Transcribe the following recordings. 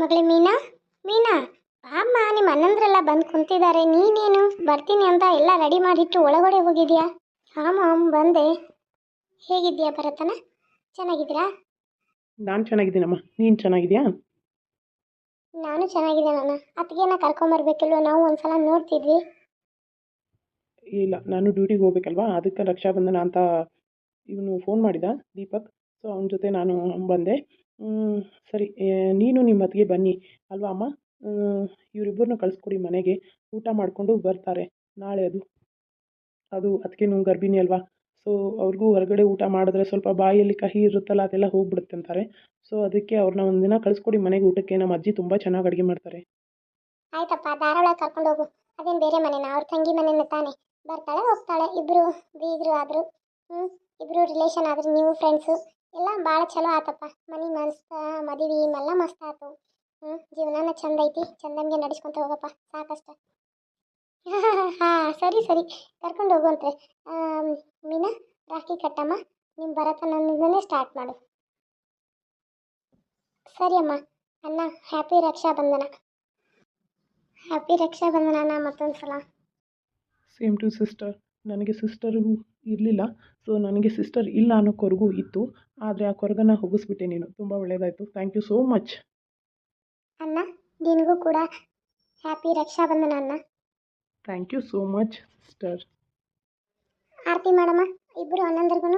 ಮಗಳೇ ಮೀನಾ ಮೀನಾ ಬಾಮ್ಮ ನಿಮ್ಮ ಅಣ್ಣಂದ್ರೆಲ್ಲ ಬಂದು ಕುಂತಿದ್ದಾರೆ. ನೀನೇನು? ಬರ್ತೀನಿ ಅಂತ ಎಲ್ಲ ರೆಡಿ ಮಾಡಿಟ್ಟು ಒಳಗಡೆ ಹೋಗಿದ್ಯಾ? ಹಾಂ ಮಾಮ್ ಬಂದೆ. ಹೇಗಿದ್ಯಾ ಭರತನ? ಚೆನ್ನಾಗಿದ್ದೀರಾ? ನಾನು ಚೆನ್ನಾಗಿದ್ದೀನಮ್ಮ. ನೀನು ಚೆನ್ನಾಗಿದ್ಯಾ ನಾನು ಚೆನ್ನಾಗಿದ್ದೆ ಅಣ್ಣ. ಅತ್ತಿಗೆನ ಕರ್ಕೊಂಬರ್ಬೇಕಿಲ್ವ ನಾವು ಒಂದ್ಸಲ ನೋಡ್ತಿದ್ವಿ. ಇಲ್ಲ ನಾನು ಡ್ಯೂಟಿಗೆ ಹೋಗ್ಬೇಕಲ್ವಾ? ಅದಕ್ಕೆ ರಕ್ಷಾಬಂಧನ ಅಂತ ಇವನು ಫೋನ್ ಮಾಡಿದ ದೀಪಕ್. ಸೊ ಅವನ ಜೊತೆ ನಾನು ಬಂದೆ. ಸರಿ. ನೀನು ನಿಮ್ಮ ಅತ್ತಿಗೆ ಬನ್ನಿ. ಅಲ್ವಾ ಅಮ್ಮ? ಇವರಿಬ್ಬರನ್ನು ಕಳಿಸ್ಕೊಡಿ ಮನೆಗೆ. ಊಟ ಮಾಡಿಕೊಂಡು ಬರ್ತಾರೆ. ನಾಳೆ ಅದು. ಅದು ಅದಕ್ಕೇನು ಗರ್ಭಿಣಿ ಅಲ್ವಾ? ಸೊ ಅವ್ರಿಗೂ ಹೊರಗಡೆ ಊಟ ಮಾಡಿದ್ರೆ ಸ್ವಲ್ಪ ಬಾಯಲ್ಲಿ ಕಹಿ ಇರುತ್ತಲ್ಲ, ಅದೆಲ್ಲ ಹೋಗ್ಬಿಡುತ್ತೆ ಅಂತಾರೆ. ಸೊ ಅದಕ್ಕೆ ಅವ್ರನ್ನ ಒಂದಿನ ಕಳಿಸ್ಕೊಡಿ ಮನೆಗೆ ಊಟಕ್ಕೆ. ನಮ್ಮ ಅಜ್ಜಿ ತುಂಬ ಚೆನ್ನಾಗಿ ಅಡುಗೆ ಮಾಡ್ತಾರೆ. ಆಯ್ತಪ್ಪ ಧಾರಾಳ ಕರ್ಕೊಂಡು ಹೋಗು. ಅದೇನು ಬೇರೆ ಮನೆನ? ಅವ್ರ ತಂಗಿ ಮನೆನ ತಾನೆ. ಬರ್ತಾಳೆ, ಹೋಗ್ತಾಳೆ. ಇಬ್ಬರು ಬೀಗರು ಆದ್ರು. ಹ್ಞೂ ಇಬ್ಬರು ರಿಲೇಷನ್ ಆದ್ರು ನೀವು ಫ್ರೆಂಡ್ಸು ಎಲ್ಲ ಭಾಳ ಚಲೋ ಆತಪ್ಪ. ಮನೆ ಮಸ್ತ್ ಮದುವೆ ಎಲ್ಲ ಮಸ್ತ್ ಆತು. ಹ್ಞೂ ಜೀವನನ ಚಂದ ಐತಿ. ಚಂದಂಗೆ ನಡೆಸ್ಕೊಂತ ಹೋಗಪ್ಪ. ಸಾಕಷ್ಟು. ಹಾಂ, ಸರಿ ಸರಿ. ಕರ್ಕೊಂಡು ಹೋಗುವಂತೆ ಮೀನಾ, ರಾಖಿ ಕಟ್ಟಮ್ಮ. ನಿಮ್ಮ ಭರತನಂದನೇ ಸ್ಟಾರ್ಟ್ ಮಾಡು. ಸರಿ ಅಮ್ಮ. ಅಣ್ಣ ಹ್ಯಾಪಿ ರಕ್ಷಾ ಬಂಧನ ಹ್ಯಾಪಿ ರಕ್ಷಾಬಂಧನ ಮತ್ತೊಂದು ಸಲ ಸೇಮ್ ಟು ಸಿಸ್ಟರ್ ನನಗೆ ಸಿಸ್ಟರು ಇರಲಿಲ್ಲ. ಸೊ ನನಗೆ ಸಿಸ್ಟರ್ ಇಲ್ಲ ಅನ್ನೋ ಕೊರಗು ಇತ್ತು. ಆದರೆ ಆ ಕೊರಗನ್ನು ಹೋಗಿಸ್ಬಿಟ್ಟೆ ನೀನು. ತುಂಬ ಒಳ್ಳೆಯದಾಯಿತು ಥ್ಯಾಂಕ್ ಯು ಸೋ ಮಚ್ ಅಣ್ಣ ನಿನಗೂ ಕೂಡ ಹ್ಯಾಪಿ ರಕ್ಷಾಬಂಧನ ಅಣ್ಣ. Thank you so much sister ಆರತಿ ಮಾಡಮ್ಮ ಇಬ್ಬರು ಅಣ್ಣಂದ್ರಿಗೂ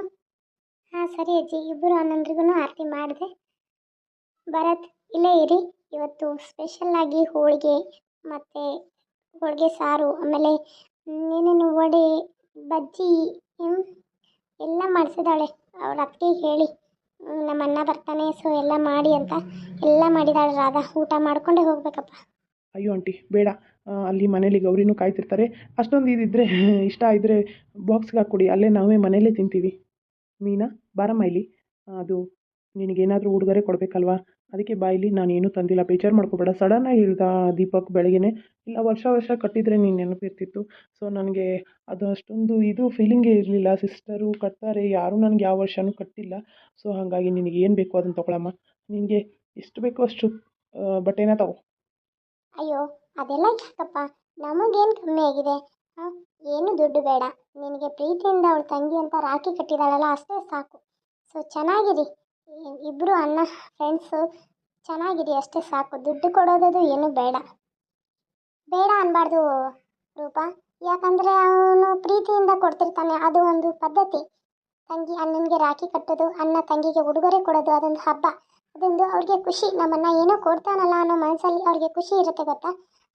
ಹಾಂ ಸರಿ ಅಜ್ಜಿ. ಇಬ್ಬರು ಅಣ್ಣಂದ್ರಿಗೂ ಆರತಿ ಮಾಡಿದೆ. ಭರತ್ ಇಲ್ಲೇ ಇರಿ. ಇವತ್ತು ಸ್ಪೆಷಲ್ಲಾಗಿ ಹೋಳಿಗೆ ಮತ್ತು ಹೋಳಿಗೆ ಸಾರು. ಆಮೇಲೆ ಏನೇನು ವಡೆ ಬಜ್ಜಿ ಹ್ಞೂ ಎಲ್ಲ ಮಾಡಿಸಿದಾಳೆ. ಅವ್ರ ಅತ್ತಿಗೆ ಹೇಳಿ ನಮ್ಮ ಅಣ್ಣ ಬರ್ತಾನೆ ಸೊ ಎಲ್ಲ ಮಾಡಿ ಅಂತ ಎಲ್ಲ ಮಾಡಿದಾಳೆ ರಾಧಾ. ಊಟ ಮಾಡ್ಕೊಂಡೇ ಹೋಗ್ಬೇಕಪ್ಪ. ಅಯ್ಯೋ ಆಂಟಿ, ಬೇಡ. ಅಲ್ಲಿ ಮನೇಲಿ ಗೌರಿನೂ ಕಾಯ್ತಿರ್ತಾರೆ. ಅಷ್ಟೊಂದು ಇದಿದ್ರೆ, ಇಷ್ಟ ಇದ್ದರೆ ಬಾಕ್ಸ್ಗೆ ಹಾಕ್ಕೊಡಿ. ಅಲ್ಲೇ ನಾವೇ ಮನೇಲೇ ತಿಂತೀವಿ. ಮೀನಾ, ಬಾರಮ್ಮ ಇಲ್ಲಿ. ಅದು ನಿನಗೇನಾದರೂ ಉಡುಗೊರೆ ಕೊಡಬೇಕಲ್ವಾ? ಅದಕ್ಕೆ ಬಾಯಿಲಿ ನಾನು ಏನೂ ತಂದಿಲ್ಲ, ಬೇಜಾರು ಮಾಡ್ಕೋಬೇಡ. ಸಡನ್ನಾಗಿ ಹೇಳ್ದ ದೀಪಕ್ ಬೆಳಗ್ಗೆನೆ, ಇಲ್ಲ, ವರ್ಷ ವರ್ಷ ಕಟ್ಟಿದರೆ ನೀನು ನೆನಪಿರ್ತಿತ್ತು. ಸೊ ನನಗೆ ಅದು ಅಷ್ಟೊಂದು ಇದು ಫೀಲಿಂಗೇ ಇರಲಿಲ್ಲ. ಸಿಸ್ಟರು ಕಟ್ತಾರೆ, ಯಾರೂ ನನಗೆ ಯಾವ ವರ್ಷನೂ ಕಟ್ಟಿಲ್ಲ. ಸೊ ಹಾಗಾಗಿ ನಿನಗೆ ಏನು ಬೇಕೋ ಅದನ್ನು ತೊಗೊಳಮ್ಮ. ನಿನಗೆ ಎಷ್ಟು ಬೇಕೋ ಅಷ್ಟು ಬಟ್ಟೆನ ತಗೋ. ಅಯ್ಯೋ, ಅದೆಲ್ಲ ಯಾಕಪ್ಪ? ನಮಗೇನು ಕಮ್ಮಿ ಆಗಿದೆ? ಏನು ದುಡ್ಡು ಬೇಡ. ನಿನಗೆ ಪ್ರೀತಿಯಿಂದ ಅವಳು ತಂಗಿ ಅಂತ ರಾಖಿ ಕಟ್ಟಿದಾಳಲ್ಲ, ಅಷ್ಟೇ ಸಾಕು. ಸೊ ಚೆನ್ನಾಗಿರಿ. ಇ- ಇಬ್ರು ಅಣ್ಣ ಫ್ರೆಂಡ್ಸು ಚೆನ್ನಾಗಿರಿ, ಅಷ್ಟೇ ಸಾಕು. ದುಡ್ಡು ಕೊಡೋದದು ಏನು ಬೇಡ. ಬೇಡ ಅನ್ಬಾರ್ದು ರೂಪ. ಯಾಕಂದರೆ ಅವನು ಪ್ರೀತಿಯಿಂದ ಕೊಡ್ತಿರ್ತಾನೆ, ಅದು ಒಂದು ಪದ್ಧತಿ. ತಂಗಿ ಅಣ್ಣನಿಗೆ ರಾಖಿ ಕಟ್ಟೋದು, ಅಣ್ಣ ತಂಗಿಗೆ ಉಡುಗೊರೆ ಕೊಡೋದು, ಅದೊಂದು ಹಬ್ಬ. ಅದೊಂದು ಅವ್ರಿಗೆ ಖುಷಿ. ನಮ್ಮನ್ನ ಏನೋ ಕೊಡ್ತಾನಲ್ಲ ಅನ್ನೋ ಮನಸ್ಸಲ್ಲಿ ಅವ್ರಿಗೆ ಖುಷಿ ಇರುತ್ತೆ ಗೊತ್ತಾ?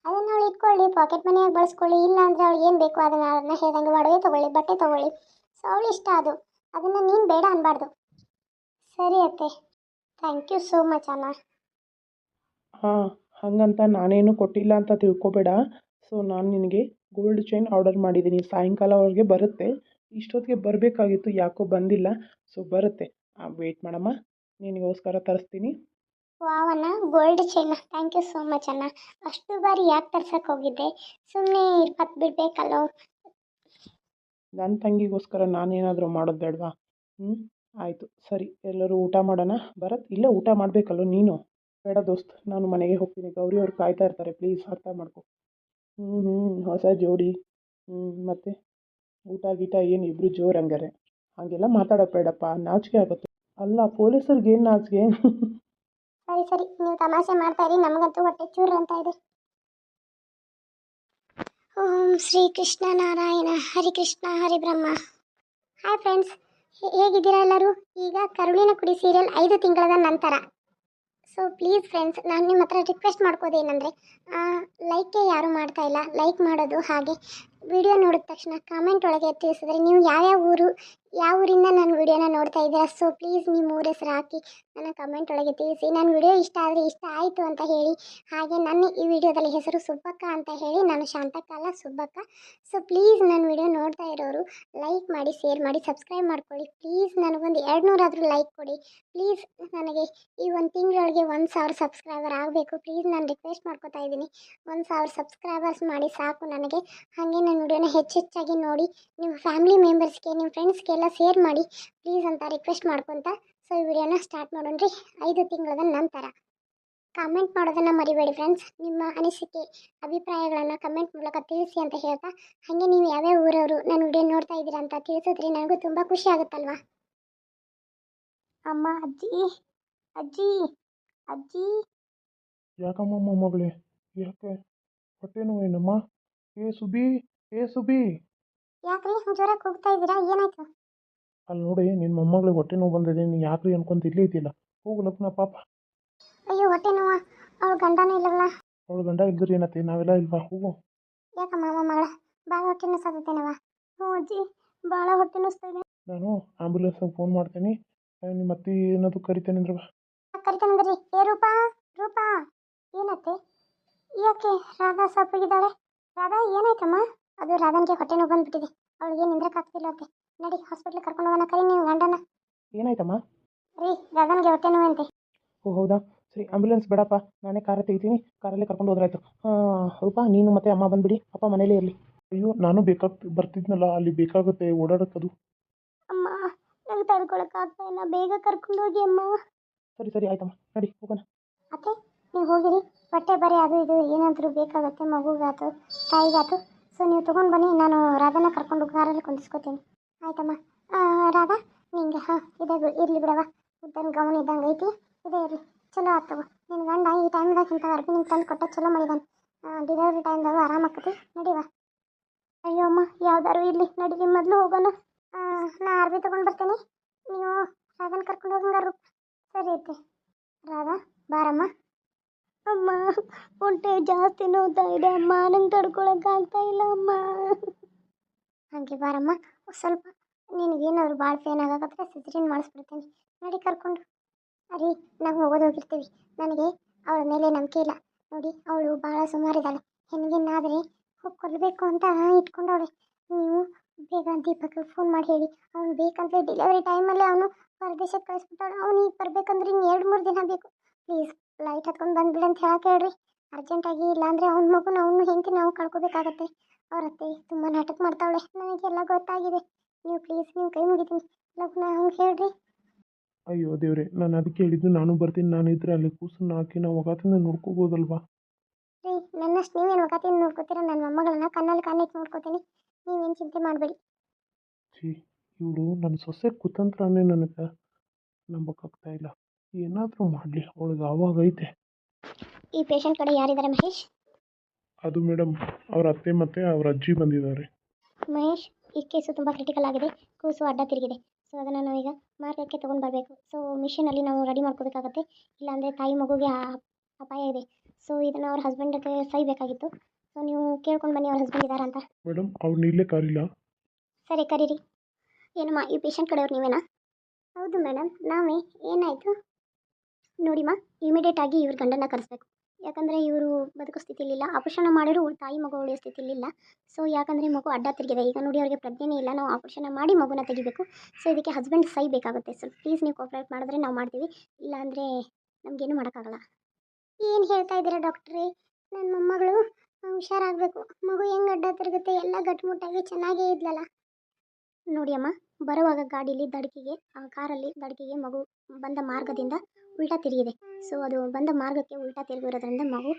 ಅದನ್ನು ಅವಳು ಇಟ್ಕೊಳ್ಳಿ ಪಾಕೆಟ್ ಮನಿಯಾಗಿ ಬಳಸ್ಕೊಳ್ಳಿ, ಇಲ್ಲ ಅಂದರೆ ಅವಳು ಏನು ಬೇಕು ಅದನ್ನು ಅದನ್ನ ಹೇಳಿದಂಗೆ ಒಡವೆ ತೊಗೊಳ್ಳಿ, ಬಟ್ಟೆ ತೊಗೊಳ್ಳಿ. ಸೊ ಅವಳು ಇಷ್ಟ ಅದು. ಅದನ್ನು ನೀನು ಬೇಡ ಅನ್ಬಾರ್ದು. ಸರಿ ಅತ್ತೆ. ಥ್ಯಾಂಕ್ ಯು ಸೋ ಮಚ್ ಅಣ್ಣ ಹಾಂ ಹಾಗಂತ ನಾನೇನು ಕೊಟ್ಟಿಲ್ಲ ಅಂತ ತಿಳ್ಕೊಬೇಡ. ಸೊ ನಾನು ನಿನಗೆ ಗೋಲ್ಡ್ ಚೈನ್ ಆರ್ಡರ್ ಮಾಡಿದ್ದೀನಿ. ಸಾಯಂಕಾಲವರೆಗೆ ಬರುತ್ತೆ. ಇಷ್ಟೊತ್ತಿಗೆ ಬರಬೇಕಾಗಿತ್ತು ಯಾಕೋ ಬಂದಿಲ್ಲ. ಸೊ ಬರುತ್ತೆ. ವೆಯ್ಟ್ ಮಾಡಮ್ಮ. ನಿನಗೋಸ್ಕರ ತರಿಸ್ತೀನಿ. ವಾವ್ ಅಣ್ಣ gold chain thank you so much ಅಣ್ಣ. ಅಷ್ಟು ಬಾರಿ ಯಾಕೆ ತರ್ಸಕ್ಕೆ ಹೋಗಿದ್ದೆ? ಸುಮ್ಮನೆ ಇರ್ಪತ್ತು ಬಿಡಬೇಕಲ್ಲೋ. ನನ್ನ ತಂಗಿಗೋಸ್ಕರ ನಾನೇನಾದರೂ ಮಾಡೋದು ಬೇಡವಾ? ಹ್ಞೂ ಆಯಿತು, ಸರಿ. ಎಲ್ಲರೂ ಊಟ ಮಾಡೋಣ. ಭರತ್, ಇಲ್ಲೇ ಊಟ ಮಾಡಬೇಕಲ್ಲ ನೀನು? ಬೇಡ ದೋಸ್ತ್, ನಾನು ಮನೆಗೆ ಹೋಗ್ತೀನಿ. ಗೌರಿ ಅವ್ರು ಕಾಯ್ತಾ ಇರ್ತಾರೆ. ಪ್ಲೀಸ್ ಅರ್ಥ ಮಾಡ್ಕೊ. ಹ್ಞೂ ಹ್ಞೂ ಹೊಸ ಜೋಡಿ. ಹ್ಞೂ ಮತ್ತು? ಊಟ ಗೀಟ ಏನು ಇಬ್ಬರು ಜೋರು ಹಂಗಾರೆ? ಹಾಗೆಲ್ಲ ಮಾತಾಡೋಕೆ ಬೇಡಪ್ಪ. ನಾಚಿಕೆ ಆಗುತ್ತೆ. ಅಲ್ಲ, ಪೊಲೀಸರಿಗೆ ಏನು ನಾಚಿಕೆ? ಸರಿ ಸರಿ. ನೀವು ತಮಾಷೆ ಮಾಡ್ತಾ ಇರಿ. ನಮಗಂತೂ ಹೊಟ್ಟೆ ಚೂರು ಅಂತ ಇದೆ. ಓಂ ಶ್ರೀ ಕೃಷ್ಣ ನಾರಾಯಣ. ಹರಿ ಕೃಷ್ಣ, ಹರಿ ಬ್ರಹ್ಮ. ಹಾಯ್ ಫ್ರೆಂಡ್ಸ್ ಹೇಗಿದ್ದೀರಾ ಎಲ್ಲರೂ? ಈಗ ಕರುಳಿನ ಕುಡಿ ಸೀರಿಯಲ್ ಐದು ತಿಂಗಳ ನಂತರ. ಸೊ ಪ್ಲೀಸ್ ಫ್ರೆಂಡ್ಸ್ ನಾನು ನಿಮ್ಮ ಹತ್ರ ರಿಕ್ವೆಸ್ಟ್ ಮಾಡ್ಕೋದೇನೆಂದರೆ ಲೈಕೇ ಯಾರೂ ಮಾಡ್ತಾ ಇಲ್ಲ ಲೈಕ್ ಮಾಡೋದು ಹಾಗೆ. ವಿಡಿಯೋ ನೋಡಿದ ತಕ್ಷಣ ಕಾಮೆಂಟ್ ಒಳಗೆ ತಿಳಿಸಿದ್ರೆ ನೀವು ಯಾವ್ಯಾವ ಊರು, ಯಾವ ಊರಿಂದ ನನ್ನ ವಿಡಿಯೋನ ನೋಡ್ತಾ ಇದ್ದೀರಾ? ಸೊ ಪ್ಲೀಸ್ ನಿಮ್ಮ ಊರ ಹೆಸರು ಹಾಕಿ ನನ್ನ ಕಮೆಂಟ್ ಒಳಗೆ ತಿಳಿಸಿ. ನನ್ನ ವಿಡಿಯೋ ಇಷ್ಟ ಆದರೆ ಇಷ್ಟ ಆಯಿತು ಅಂತ ಹೇಳಿ, ಹಾಗೆ ನನ್ನ ಈ ವಿಡಿಯೋದಲ್ಲಿ ಹೆಸರು ಸುಬ್ಬಕ್ಕ ಅಂತ ಹೇಳಿ, ನಾನು ಶಾಂತಕ್ಕ ಅಲ್ಲ ಸುಬ್ಬಕ್ಕ. ಸೊ ಪ್ಲೀಸ್ ನನ್ನ ವಿಡಿಯೋ ನೋಡ್ತಾ ಇರೋರು ಲೈಕ್ ಮಾಡಿ ಶೇರ್ ಮಾಡಿ ಸಬ್ಸ್ಕ್ರೈಬ್ ಮಾಡ್ಕೊಳ್ಳಿ. ಪ್ಲೀಸ್ ನನಗೊಂದು ಎರಡು ನೂರಾದರೂ ಲೈಕ್ ಕೊಡಿ. ಪ್ಲೀಸ್ ನನಗೆ ಈ ಒಂದು ತಿಂಗಳೊಳಗೆ ಒಂದು ಸಾವಿರ ಸಬ್ಸ್ಕ್ರೈಬರ್ ಆಗಬೇಕು. ಪ್ಲೀಸ್ ನಾನು ರಿಕ್ವೆಸ್ಟ್ ಮಾಡ್ಕೊತಾ ಇದ್ದೀನಿ. ಒಂದು ಸಾವಿರ ಸಬ್ಸ್ಕ್ರೈಬರ್ಸ್ ಮಾಡಿ ಸಾಕು ನನಗೆ. ಹಾಗೆ ನನ್ನ ವಿಡಿಯೋನ ಹೆಚ್ಚೆಚ್ಚಾಗಿ ನೋಡಿ ನಿಮ್ಮ ಫ್ಯಾಮಿಲಿ ಮೆಂಬರ್ಸ್ಗೆ ನಿಮ್ಮ ಫ್ರೆಂಡ್ಸ್ಗೆಲ್ಲ ಶೇರ್ ಮಾಡಿ ಪ್ಲೀಸ್ ಅಂತ ರಿಕ್ವೆಸ್ಟ್ ಮಾಡ್ಕೊತ ಸೊ ಈ ವಿಡಿಯೋನ ಸ್ಟಾರ್ಟ್ ಮಾಡೋಣ ರೀ. ಐದು ತಿಂಗಳ ನಂತರ. ಕಾಮೆಂಟ್ ಮಾಡೋದನ್ನು ಮರಿಬೇಡಿ ಫ್ರೆಂಡ್ಸ್ ನಿಮ್ಮ ಅನಿಸಿಕೆ, ಅಭಿಪ್ರಾಯಗಳನ್ನು ಕಮೆಂಟ್ ಮೂಲಕ ತಿಳಿಸಿ ಅಂತ ಹೇಳ್ತಾ, ಹಾಗೆ ನೀವು ಯಾವ್ಯಾವ ಊರವರು ನನ್ನ ವಿಡಿಯೋ ನೋಡ್ತಾ ಇದ್ದೀರಾ ಅಂತ ತಿಳಿಸಿದ್ರೆ ನನಗೂ ತುಂಬ ಖುಷಿ ಆಗುತ್ತಲ್ವಾ? ಅಮ್ಮ, ಅಜ್ಜಿ ಅಜ್ಜಿ ಅಜ್ಜಿ. ಯಾಕಮ್ಮ ಮೊಮ್ಮಗಳೇ ಯಾಕೆ ಹೊಟ್ಟೆ ನೋವೇನಮ್ಮ? ಏ ಸುಬಿ. ಏ ಸುಬಿ ಯಾಕ್ರಿ ಜ್ವರಕ್ಕೆ ಹೋಗ್ತಾ ಇದ್ದೀರಾ? ಏನಾಯ್ತು? ಅಲ್ಲಿ ನೋಡಿ ನಿನ್ನ ಮೊಮ್ಮಗಳಿಗೆ ಹೊಟ್ಟೆ ನೋವು ಬಂದಿದೆ ನೀನು ಯಾಕ್ರಿ ಅನ್ಕೊಂತ ಇಲ್ಲೇ ಇದ್ದಿಲ್ಲ ಹೋಗು ಲಗ್ನ ಪಾಪ. ಅಯ್ಯೋ ಹೊಟ್ಟೆ ನೋವ? ಅವ್ಳ ಗಂಡನೇ ಇಲ್ಲವಲ್ಲ ಅವಳು ಗಂಡ ಇಲ್ದ್ರಿ ಏನತ್ತೆ? ನಾವೆಲ್ಲ ಇಲ್ವಾ? ಹೋಗು. ಯಾಕಮ್ಮ ಮಗಳ? ಭಾಳ ಹೊಟ್ಟೆ ನುಸಾದತ್ತೇನವ ಹ್ಞೂ ಅಜ್ಜಿ ಭಾಳ ಹೊಟ್ಟೆ ನೋಸ್ತಾ ಇದೆ ನಾನು ಆಂಬುಲೆನ್ಸ್ಗೆ ಫೋನ್ ಮಾಡ್ತೀನಿ. ನಿಮ್ಮ ಅತ್ತೆ ಏನಾದ್ರು ಕರಿತೇನೆ ಅಂದ್ರವ ಕರಿತಾನಂದ್ರಿ ಏ ರೂಪಾ ರೂಪಾ! ಏನತ್ತೆ? ಯಾಕೆ ರಾಧಾ ಸಾಪಿಗಿದ್ದಾಳೆ ರಾಧಾ ಏನಾಯ್ತಮ್ಮ? ಅದು ರಾಧನ್ಗೆ ಹೊಟ್ಟೆ ನೋವು ಬಂದ್ಬಿಟ್ಟಿದೆ. ಅವಳಿಗೆ ನಿಂದ್ರಕ್ಕಾಗ್ತಿಲ್ಲ ಅಂತೆ. ನಡಿ ಹಾಸ್ಪಿಟ್ಲಿಗೆ ಕರ್ಕೊಂಡು ಹೋಗೋಣ. ಕರಿ ನೀವು ಗಂಡನ. ಏನಾಯ್ತಮ್ಮ? ರೀ ರಾಧನ್ಗೆ ಹೊಟ್ಟೆ ನೋವಂತೆ. ಓ ಹೌದಾ? ಸರಿ ಆಂಬ್ಯುಲೆನ್ಸ್ ಬೇಡಪ್ಪ. ನಾನೇ ಕಾರ ತೆಗಿತೀನಿ. ಕಾರಲ್ಲೇ ಕರ್ಕೊಂಡು ಹೋದ್ರಾಯ್ತು. ರೂಪಾ ನೀನು ಮತ್ತೆ ಅಮ್ಮ ಬಂದ್ಬಿಡಿ. ಅಪ್ಪ ಮನೇಲೇ ಇರಲಿ. ಅಯ್ಯೋ ನಾನು ಬೇಕಾಗ್ ಬರ್ತಿದ್ನಲ್ಲ ಅಲ್ಲಿ ಬೇಕಾಗುತ್ತೆ ಓಡಾಡೋಕ್ಕದು ಅಮ್ಮ ನಂಗೆ ತಡ್ಕೊಳಕ್ಕಾಗ್ತಾ ಇಲ್ಲ. ಬೇಗ ಕರ್ಕೊಂಡು ಹೋಗಿ ಅಮ್ಮ. ಸರಿ ಸರಿ ಆಯ್ತಮ್ಮ. ನಡಿ ಹೋಗೋಣ. ಅತ್ತೆ ನೀವು ಹೋಗಿರಿ. ಬಟ್ಟೆ ಬರೀ ಅದು ಇದು ಏನಾದರೂ ಬೇಕಾಗುತ್ತೆ ಮಗುಗಾತು ತಾಯಿಗಾತು. ಸೊ ನೀವು ತೊಗೊಂಡು ಬನ್ನಿ, ನಾನು ರಾಧಾನ ಕರ್ಕೊಂಡು ಕಾರಲ್ಲಿ ಕುಂದಿಸ್ಕೋತೀನಿ. ಆಯ್ತಮ್ಮ. ರಾಧಾ, ನಿಂಗೆ, ಹಾಂ, ಇದೆ ಇರಲಿ ಬಿಡವ ಉದ್ದನ್ ಗೌನ್ ಇದ್ದಂಗೆ ಐತಿ. ಇದೇ, ಇರಲಿ. ಚಲೋ ಆಗ್ತವ ನಿನ್ನ ಗಂಡ ಈ ಟೈಮ್ದಾಗ ಇಂಥ ಅರ್ಬಿ ನಿಂಗೆ ತಂದು ಕೊಟ್ಟ ಚಲೋ ಮಾಡಿದಾನೆ. ಡಿಲಿವರಿ ಟೈಮ್ದಾಗ ಆರಾಮ ಆರಾಮಾಕತಿ ನಡೀವ ಅಯ್ಯೋ ಅಮ್ಮ, ಯಾವ್ದಾರು ಇರಲಿ ನಡೀಲಿ ಮೊದಲು ಹೋಗೋಣ ನಾ ಅರ್ಬಿ ತೊಗೊಂಡು ಬರ್ತೀನಿ. ನೀವು ರಾಧನ ಕರ್ಕೊಂಡು ಹೋಗಂಗಾರು. ಸರಿ ಐತೆ. ರಾಧಾ, ಬಾರಮ್ಮ. ಅಮ್ಮ ಹೊಟ್ಟೆ ಜಾಸ್ತಿ ನೋಡ್ತಾ ಇದೆ ಅಮ್ಮ, ನಂಗೆ ತಡ್ಕೊಳಕ್ಕಾಗ್ತಾ ಇಲ್ಲ ಅಮ್ಮ. ಹಾಗೆ ಬಾರಮ್ಮ ಸ್ವಲ್ಪ ನಿನಗೇನಾದ್ರು ಭಾಳ ಪೇನ್ ಆಗಾಕತ್ರೆ ಸಿಜರಿನ್ ಮಾಡಿಸ್ಬಿಡ್ತೀನಿ. ನೋಡಿ ಕರ್ಕೊಂಡು. ಅರಿ, ನಾವು ಹೋಗೋದೋಗಿರ್ತೀವಿ ನನಗೆ ಅವಳ ಮೇಲೆ ನಂಬಿಕೆ ಇಲ್ಲ. ನೋಡಿ, ಅವಳು ಭಾಳ ಸುಮಾರಿದ್ದಾಳೆ ಹೆಣ್ಗಿನ್ನಾದರೆ ಕೊಲ್ಲಬೇಕು ಅಂತ ಇಟ್ಕೊಂಡವಳೆ. ನೀವು ಬೇಗ ದೀಪಕ್ಕೆ ಫೋನ್ ಮಾಡಿ ಹೇಳಿ. ಅವ್ನು ಬೇಕಂತ ಡೆಲಿವರಿ ಟೈಮಲ್ಲಿ ಅವನು ಪರದೇಶಕ್ಕೆ ಕಳಿಸ್ಬಿಟ್ಟಾಳು ಅವ್ನು ಈಗ ಬರ್ಬೇಕಂದ್ರೆ ಇನ್ನು ಎರಡು ಮೂರು ದಿನ ಬೇಕು. ಪ್ಲೀಸ್ ಲೈಟ್ ಹತ್ಕೊಂಡು ಬಂದ್ಬಿಡು ಅಂತ ಹೇಳಕ್ಕೆ ಹೇಳ್ರಿ. ಅರ್ಜೆಂಟಾಗಿ ಇಲ್ಲಾಂದರೆ ಅವ್ನ ಮಗುನ ಅವನು ಹೆಂಡತಿ ನಾವು ಕಳ್ಕೊಬೇಕಾಗತ್ತೆ. ಅವ್ರ ಅತ್ತೆ ತುಂಬ ನಾಟಕ ಮಾಡ್ತಾವಳೆ. ನನಗೆಲ್ಲ ಗೊತ್ತಾಗಿದೆ. ನೀವು ಪ್ಲೀಸ್ ನೀವು ಕೈ ಮುಗಿತೀನಿ. ಲಗ್ನ ಹಂಗೆ ಹೇಳ್ರಿ. ಅಯ್ಯೋ ದೇವ್ರೆ ನಾನು ಅದಕ್ಕೆ ಹೇಳಿದ್ದು ನಾನು ಬರ್ತೀನಿ. ನಾನು ಇದ್ರೆ ಅಲ್ಲಿ ಕೂಸನ್ನ ಹಾಕಿ ನಾವು ಒಗಾತಿಂದ ನೋಡ್ಕೋಬೋದಲ್ವಾ? ರೀ ನನ್ನಷ್ಟು ನೀವೇನು ಒಗಾತಿಂದ ನೋಡ್ಕೋತೀರ? ನನ್ನ ಮೊಮ್ಮಗಳನ್ನ ಕಣ್ಣಲ್ಲಿ ಕಣ್ಣಿಟ್ಟು ನೋಡ್ಕೋತೀನಿ. ನೀವೇನು ಚಿಂತೆ ಮಾಡಬೇಡಿ. ಛೀ ಇವಳು ನನ್ನ ಸೊಸೆ ಕುತಂತ್ರನೇ ನನಗೆ ನಂಬಕ್ಕಾಗ್ತಾ ಇಲ್ಲ. ಏನಾದರೂ ಮಾಡಲಿ ಅವಳಿಗೆ ಆವಾಗೈತೆ ಈ ಪೇಷಂಟ್ ಕಡೆ ಯಾರಿದ್ದಾರೆ ಮಹೇಶ್? ಅದು ಮೇಡಮ್ ಅವ್ರ ಅತ್ತೆ ಮತ್ತೆ ಅವರ ಅಜ್ಜಿ ಬಂದಿದ್ದಾರೆ. ಮಹೇಶ್ ಈ ಕೇಸು ತುಂಬ ಕ್ರಿಟಿಕಲ್ ಆಗಿದೆ. ಕೂಸು ಅಡ್ಡ ತಿರುಗಿದೆ. ಸೊ ಅದನ್ನು ನಾವೀಗ ಮಾರ್ಗಕ್ಕೆ ತೊಗೊಂಡು ಬರಬೇಕು. ಸೊ ಮಿಷಿನಲ್ಲಿ ನಾವು ರೆಡಿ ಮಾಡ್ಕೋಬೇಕಾಗತ್ತೆ. ಇಲ್ಲಾಂದರೆ ತಾಯಿ ಮಗುಗೆ ಅಪಾಯ ಇದೆ. ಸೊ ಇದನ್ನು ಅವ್ರ ಹಸ್ಬೆಂಡ್ಗೆ ಸಹಿ ಬೇಕಾಗಿತ್ತು ಸೊ ನೀವು ಕೇಳ್ಕೊಂಡು ಬನ್ನಿ ಅವ್ರ ಹಸ್ಬೆಂಡ್ ಇದ್ದಾರಾ ಅಂತ. ಮೇಡಮ್ ಅವ್ರನ್ನ ಇಲ್ಲೇ ಕಾರಿಲ್ಲ ಸರಿ ಕರೀರಿ. ಏನಮ್ಮ ಈ ಪೇಷಂಟ್ ಕಡೆಯವ್ರು ನೀವೇನಾ? ಹೌದು ಮೇಡಮ್ ನಾವೇ. ಏನಾಯಿತು? ನೋಡಿಮ್ಮ ಇಮಿಡಿಯೇಟ್ ಆಗಿ ಇವ್ರ ಗಂಡನ ಕರೆಸ್ಬೇಕು. ಯಾಕಂದರೆ ಇವರು ಬದುಕೋ ಸ್ಥಿತಿಲಿಲ್ಲ. ಆಪರೇಷನ್ ಮಾಡಿರೋ ತಾಯಿ ಮಗು ಉಳಿಯೋ ಸ್ಥಿತಿಲಿಲ್ಲ. ಸೊ ಯಾಕಂದರೆ ಮಗು ಅಡ್ಡ ತಿರುಗಿದೆ. ಈಗ ನೋಡಿ ಅವರಿಗೆ ಪ್ರಜ್ಞೆನೇ ಇಲ್ಲ. ನಾವು ಆಪರೇಷನ್ ಮಾಡಿ ಮಗುನ ತೆಗಿಬೇಕು. ಸೊ ಇದಕ್ಕೆ ಹಸ್ಬೆಂಡ್ ಸೈ ಬೇಕಾಗುತ್ತೆ. ಸೊ ಪ್ಲೀಸ್ ನೀವು ಕೋಪ್ರೇಟ್ ಮಾಡಿದ್ರೆ ನಾವು ಮಾಡ್ತೀವಿ. ಇಲ್ಲಾಂದರೆ ನಮಗೇನು ಮಾಡೋಕ್ಕಾಗಲ್ಲ. ಏನು ಹೇಳ್ತಾ ಇದ್ದೀರಾ ಡಾಕ್ಟ್ರೇ ನನ್ನ ಮೊಮ್ಮಗಳು ಹುಷಾರಾಗಬೇಕು. ಮಗು ಹೆಂಗೆ ಅಡ್ಡ ತಿರುಗುತ್ತೆ? ಎಲ್ಲ ಗಟ್ಟಿಮುಟ್ಟಾಗಿ ಚೆನ್ನಾಗೇ ಇದ್ಲಲ್ಲ. ನೋಡಿ ಅಮ್ಮ ಬರುವಾಗ ಗಾಡೀಲಿ ದಡ್ಕಿಗೆ, ಆ ಕಾರಲ್ಲಿ ದಡ್ಕಿಗೆ ಮಗು ಬಂದ ಮಾರ್ಗದಿಂದ ಉಲ್ಟಾ ತಿರುಗಿದೆ. ಸೊ ಅದು ಬಂದ ಮಾರ್ಗಕ್ಕೆ ಉಲ್ಟಾ ತಿರುಗಿರೋದ್ರಿಂದ ಮಗು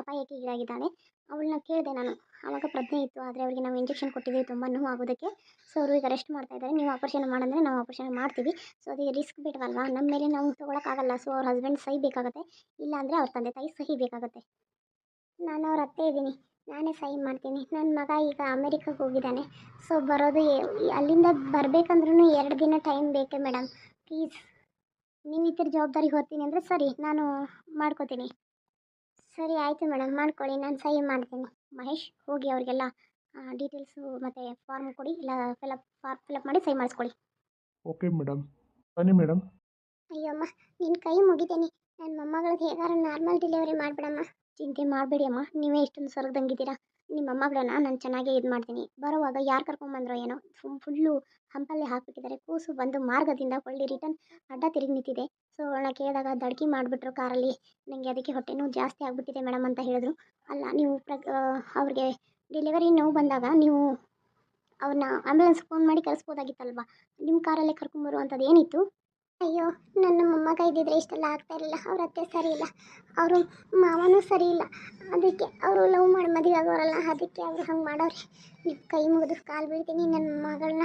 ಅಪಾಯಕ್ಕೆ ಈಡಾಗಿದ್ದಾಳೆ. ಅವಳನ್ನ ಕೇಳಿದೆ ನಾನು ಆವಾಗ ಪ್ರಜ್ಞೆ ಇತ್ತು, ಆದರೆ ಅವರಿಗೆ ನಾವು ಇಂಜೆಕ್ಷನ್ ಕೊಟ್ಟಿದ್ದೀವಿ, ತುಂಬ ನೋವು ಆಗೋದಕ್ಕೆ ಸೊ ಅವರು ಈಗ ರೆಸ್ಟ್ ಮಾಡ್ತಾ ಇದ್ದಾರೆ. ನೀವು ಆಪರೇಷನ್ ಮಾಡಂದರೆ ನಾವು ಆಪರೇಷನ್ ಮಾಡ್ತೀವಿ. ಸೊ ಅದಕ್ಕೆ ರಿಸ್ಕ್ ಬಿಡವಲ್ವಾ ನಮ್ಮ ಮೇಲೆ ನಾವು ತೊಗೊಳಕ್ಕಾಗಲ್ಲ. ಸೊ ಅವ್ರ ಹಸ್ಬೆಂಡ್ ಸಹಿ ಬೇಕಾಗುತ್ತೆ. ಇಲ್ಲಾಂದರೆ ಅವ್ರ ತಂದೆ ತಾಯಿ ಸಹಿ ಬೇಕಾಗುತ್ತೆ. ನಾನು ಅವ್ರ ಅತ್ತೆ ಇದ್ದೀನಿ. ನಾನೇ ಸೈನ್ ಮಾಡ್ತೀನಿ. ನನ್ನ ಮಗ ಈಗ ಅಮೆರಿಕಕ್ಕೆ ಹೋಗಿದ್ದಾನೆ ಸೊ ಬರೋದು ಅಲ್ಲಿಂದ ಬರಬೇಕಂದ್ರೂ ಎರಡು ದಿನ ಟೈಮ್ ಬೇಕೆ ಮೇಡಮ್ ಪ್ಲೀಸ್ ನೀವು ಈ ಥರ ಜವಾಬ್ದಾರಿ ಹೋಗ್ತೀನಿ ಅಂದರೆ ಸರಿ ನಾನು ಮಾಡ್ಕೋತೀನಿ. ಸರಿ ಆಯಿತು ಮೇಡಮ್ ಮಾಡ್ಕೊಳ್ಳಿ ನಾನು ಸಹಿ ಮಾಡ್ತೀನಿ. ಮಹೇಶ್ ಹೋಗಿ ಅವರಿಗೆಲ್ಲ ಡೀಟೇಲ್ಸು ಮತ್ತು ಫಾರ್ಮ್ ಕೊಡಿ ಇಲ್ಲ ಫಿಲಪ್ ಫಾರ್ಮ್ ಫಿಲಪ್ ಮಾಡಿ ಸಹಿ ಮಾಡಿಸ್ಕೊಳ್ಳಿ. ಓಕೆ ಮೇಡಮ್ ಬನ್ನಿ ಮೇಡಮ್ ಅಯ್ಯಮ್ಮ ನಿನ್ನ ಕೈ ಮುಗಿತೀನಿ. ನನ್ನ ಮೊಮ್ಮಗಳಿಗೆ ಹೇಗಾರ ನಾರ್ಮಲ್ ಡೆಲಿವರಿ ಮಾಡಿಬಿಡಮ್ಮ. ಚಿಂತೆ ಮಾಡಬೇಡಿ ಅಮ್ಮ. ನೀವೇ ಇಷ್ಟೊಂದು ಸ್ವರ್ಗದಂಗಿದ್ದೀರಾ ನಿಮ್ಮ ಮೊಮ್ಮಗಳನ್ನ ನಾನು ಚೆನ್ನಾಗೇ ಇದು ಮಾಡ್ತೀನಿ. ಬರುವಾಗ ಯಾರು ಕರ್ಕೊಂಬಂದ್ರೋ ಏನೋ ಫುಲ್ಲು ಹಂಪಲ್ಲೇ ಹಾಕಿಬಿಟ್ಟಿದ್ದಾರೆ. ಕೂಸು ಬಂದು ಮಾರ್ಗದಿಂದ ಹೊಳ್ಳಿ ರಿಟರ್ನ್ ಅಡ್ಡ ತಿರುಗಿ ನಿಂತಿದೆ. ಸೊ, ಅವಳನ್ನ ಕೇಳಿದಾಗ ದಡ್ಕಿ ಮಾಡಿಬಿಟ್ರು ಕಾರಲ್ಲಿ. ನನಗೆ ಅದಕ್ಕೆ ಹೊಟ್ಟೆ ನೋವು ಜಾಸ್ತಿ ಆಗಿಬಿಟ್ಟಿದೆ ಮೇಡಮ್ ಅಂತ ಹೇಳಿದ್ರು. ಅಲ್ಲ, ನೀವು ಪ್ರ ಅವ್ರಿಗೆ ಡೆಲಿವರಿ ನೋವು ಬಂದಾಗ ನೀವು ಅವ್ರನ್ನ ಆಂಬ್ಯುಲೆನ್ಸ್ ಫೋನ್ ಮಾಡಿ ಕಳಿಸ್ಬೋದಾಗಿತ್ತಲ್ವಾ? ನಿಮ್ಮ ಕಾರಲ್ಲೇ ಕರ್ಕೊಂಬರುವಂಥದ್ದು ಏನಿತ್ತು? ಅಯ್ಯೋ ನನ್ನ ಮೊಮ್ಮಗ ಇದ್ದಿದ್ರೆ ಇಷ್ಟೆಲ್ಲ ಆಗ್ತಾ ಇರಲಿಲ್ಲ. ಅವ್ರ ಅತ್ತೆ ಸರಿ ಇಲ್ಲ. ಅವರು ಮಾವನೂ ಸರಿ ಇಲ್ಲ. ಅದಕ್ಕೆ ಅವರು ಲವ್ ಮಾಡಿ ಮದುವೆ ಆಗೋರಲ್ಲ ಅದಕ್ಕೆ ಅವರು ಹಂಗೆ ಮಾಡೋರಿ. ನೀವು ಕೈ ಮುಗಿದು ಕಾಲು ಬೀಳ್ತೀನಿ ನನ್ನ ಮಗಳನ್ನ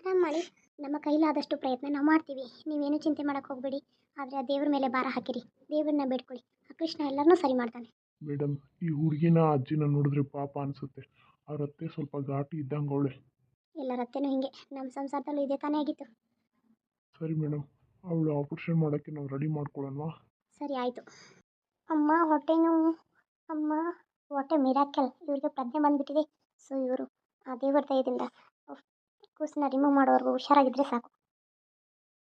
ಆರಾಮ್ ಮಾಡಿ. ನಮ್ಮ ಕೈಲಾದಷ್ಟು ಪ್ರಯತ್ನ ನಾವು ಮಾಡ್ತೀವಿ. ನೀವೇನು ಚಿಂತೆ ಮಾಡೋಕೆ ಹೋಗಬೇಡಿ. ಆದರೆ ಆ ದೇವ್ರ ಮೇಲೆ ಭಾರ ಹಾಕಿರಿ. ದೇವ್ರನ್ನ ಬೇಡ್ಕೊಳ್ಳಿ. ಆ ಕೃಷ್ಣ ಎಲ್ಲರನ್ನೂ ಸರಿ ಮಾಡ್ತಾನೆ. ಮೇಡಮ್ ಈ ಹುಡುಗಿನ ಅಜ್ಜಿನ ನೋಡಿದ್ರೆ ಪಾಪ ಅನಿಸುತ್ತೆ. ಅವ್ರ ಅತ್ತೆ ಸ್ವಲ್ಪ ಘಾಟಿ ಇದ್ದಂಗೆ ಅವಳೆ. ಎಲ್ಲರ ಅತ್ತೆನೂ ಹಿಂಗೆ. ನಮ್ಮ ಸಂಸಾರದಲ್ಲೂ ಇದೇ ತಾನೇ ಆಗಿತ್ತು. ಸರಿ ಮೇಡಮ್ ಅವಳು ಆಪ್ರೇಷನ್ ಮಾಡೋಕ್ಕೆ ನಾವು ರೆಡಿ ಮಾಡ್ಕೊಳ್ಳೋಣವಾ ಸರಿ, ಆಯಿತು. ಅಮ್ಮ, ಹೊಟ್ಟೆ ನೋವು. ಅಮ್ಮ, ಹೊಟ್ಟೆ ಮಿರಾಕಲ್ ಇವ್ರಿಗೆ ಪ್ರಜ್ಞೆ ಬಂದುಬಿಟ್ಟಿದೆ. ಸೊ ಇವರು ಆ ದೇವರ ದಯದಿಂದ ಕೂಸನ್ನ ರಿಮೂವ್ ಮಾಡೋವರೆಗೂ ಹುಷಾರಾಗಿದ್ದರೆ ಸಾಕು.